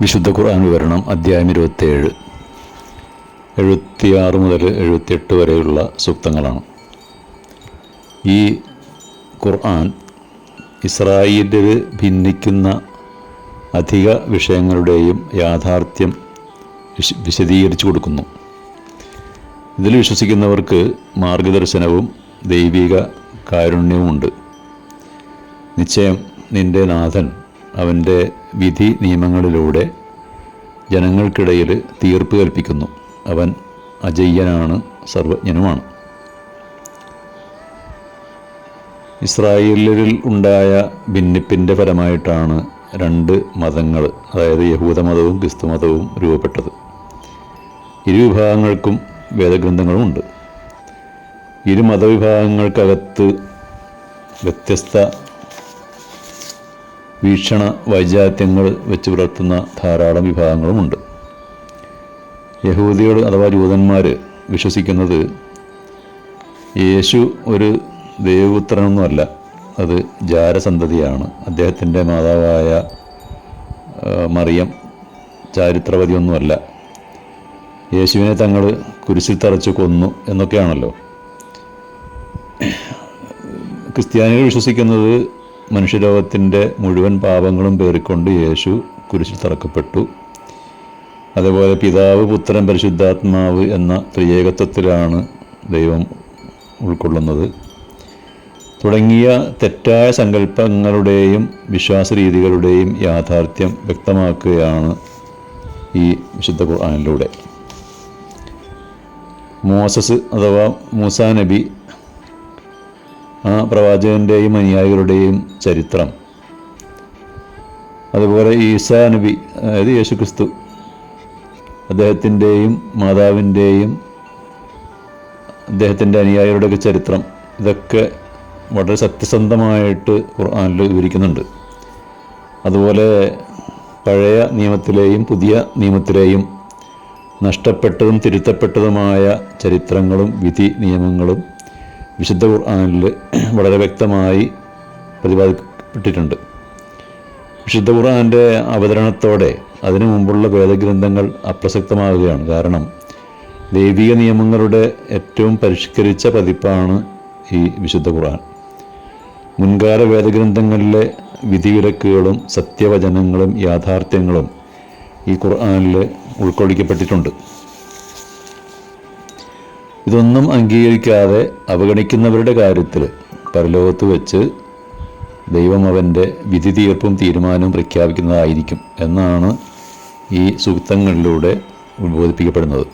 വിശുദ്ധ ഖുർആൻ വിവരണം അധ്യായം ഇരുപത്തേഴ്. എഴുപത്തിയാറ് മുതൽ എഴുപത്തിയെട്ട് വരെയുള്ള സൂക്തങ്ങളാണ്. ഈ ഖുർആൻ ഇസ്രായേലിൽ ഭിന്നിക്കുന്ന അധിക വിഷയങ്ങളുടെയും യാഥാർത്ഥ്യം വിശ- വിശദീകരിച്ചു കൊടുക്കുന്നു. ഇതിൽ വിശ്വസിക്കുന്നവർക്ക് മാർഗദർശനവും ദൈവിക കാരുണ്യവുമുണ്ട്. നിശ്ചയം നിന്റെ നാഥൻ അവന്റെ വിധി നിയമങ്ങളിലൂടെ ജനങ്ങൾക്കിടയിൽ തീർപ്പ് കൽപ്പിക്കുന്നു. അവൻ അജയ്യനാണ് സർവജ്ഞനുമാണ്. ഇസ്രായേലിൽ ഉണ്ടായ ഭിന്നിപ്പിന്റെ ഫലമായിട്ടാണ് രണ്ട് മതങ്ങൾ അതായത് യഹൂദമതവും ക്രിസ്തുമതവും രൂപപ്പെട്ടത്. ഇരു വിഭാഗങ്ങൾക്കും വേദഗ്രന്ഥങ്ങളുമുണ്ട് ഇരു മതവിഭാഗങ്ങൾക്കകത്ത് വ്യത്യസ്ത വീക്ഷണ വൈജാത്യങ്ങൾ വെച്ച് പുലർത്തുന്ന ധാരാളം വിഭാഗങ്ങളുമുണ്ട്. യഹൂദികൾ അഥവാ ജൂതന്മാർ വിശ്വസിക്കുന്നത് യേശു ഒരു ദേവപുത്രനൊന്നുമല്ല അത് ജാരസന്തതിയാണ്. അദ്ദേഹത്തിന്റെ മാതാവായ മറിയം ചാരിത്രവതിയൊന്നുമല്ല യേശുവിനെ തങ്ങൾ കുരിശിൽ തറച്ച് കൊന്നു എന്നൊക്കെയാണല്ലോ. ക്രിസ്ത്യാനികൾ വിശ്വസിക്കുന്നത് മനുഷ്യലോകത്തിന്റെ മുഴുവൻ പാപങ്ങളും പേറിക്കൊണ്ട് യേശു കുരിശിൽ തറക്കപ്പെട്ടു. അതേപോലെ പിതാവ് പുത്രൻ പരിശുദ്ധാത്മാവ് എന്ന ത്രിയേകത്വത്തിലാണ് ദൈവം ഉൾക്കൊള്ളുന്നത്. തുടങ്ങിയ തെറ്റായ സങ്കല്പങ്ങളുടെയും വിശ്വാസ രീതികളുടെയും യാഥാർത്ഥ്യം വ്യക്തമാക്കുകയാണ് ഈ വിശുദ്ധ ഖുർആാനിലൂടെ. മോസസ് അഥവാ മൂസാ നബി ആ പ്രവാചകന്റെയും അനുയായികളുടെയും ചരിത്രം. അതുപോലെ ഈസാ നബി അതായത് യേശുക്രിസ്തു അദ്ദേഹത്തിന്റെയും മാതാവിന്റെയും അദ്ദേഹത്തിന്റെ അനുയായികളുടെയൊക്കെ ചരിത്രം ഇതൊക്കെ വളരെ സത്യസന്ധമായിട്ട് ഖുർആാനിൽ വിവരിക്കുന്നുണ്ട്. അതുപോലെ പഴയ നിയമത്തിലെയും പുതിയ നിയമത്തിലെയും നഷ്ടപ്പെട്ടതും തിരുത്തപ്പെട്ടതുമായ ചരിത്രങ്ങളും വിധി നിയമങ്ങളും വിശുദ്ധ ഖുർആാനിൽ വളരെ വ്യക്തമായി പ്രതിപാദിക്കപ്പെട്ടിട്ടുണ്ട്. വിശുദ്ധ ഖുർആാന്റെ അവതരണത്തോടെ അതിനു മുമ്പുള്ള വേദഗ്രന്ഥങ്ങൾ അപ്രസക്തമാവുകയാണ്. കാരണം ദൈവിക നിയമങ്ങളുടെ ഏറ്റവും പരിഷ്കരിച്ച പതിപ്പാണ് ഈ വിശുദ്ധ ഖുർആൻ. മുൻകാല വേദഗ്രന്ഥങ്ങളിലെ വിധിവിലക്കുകളും സത്യവചനങ്ങളും യാഥാർത്ഥ്യങ്ങളും ഈ ഖുർആാനിൽ ഉൾക്കൊള്ളിക്കപ്പെട്ടിട്ടുണ്ട്. ഇതൊന്നും അംഗീകരിക്കാതെ അവഗണിക്കുന്നവരുടെ കാര്യത്തിൽ പരലോകത്ത് വെച്ച് ദൈവം അവന്റെ വിധി തീർപ്പും തീരുമാനവും പ്രഖ്യാപിക്കുന്നതായിരിക്കും എന്നാണ് ഈ സൂക്തങ്ങളിലൂടെ ഉത്ബോധിപ്പിക്കപ്പെടുന്നത്.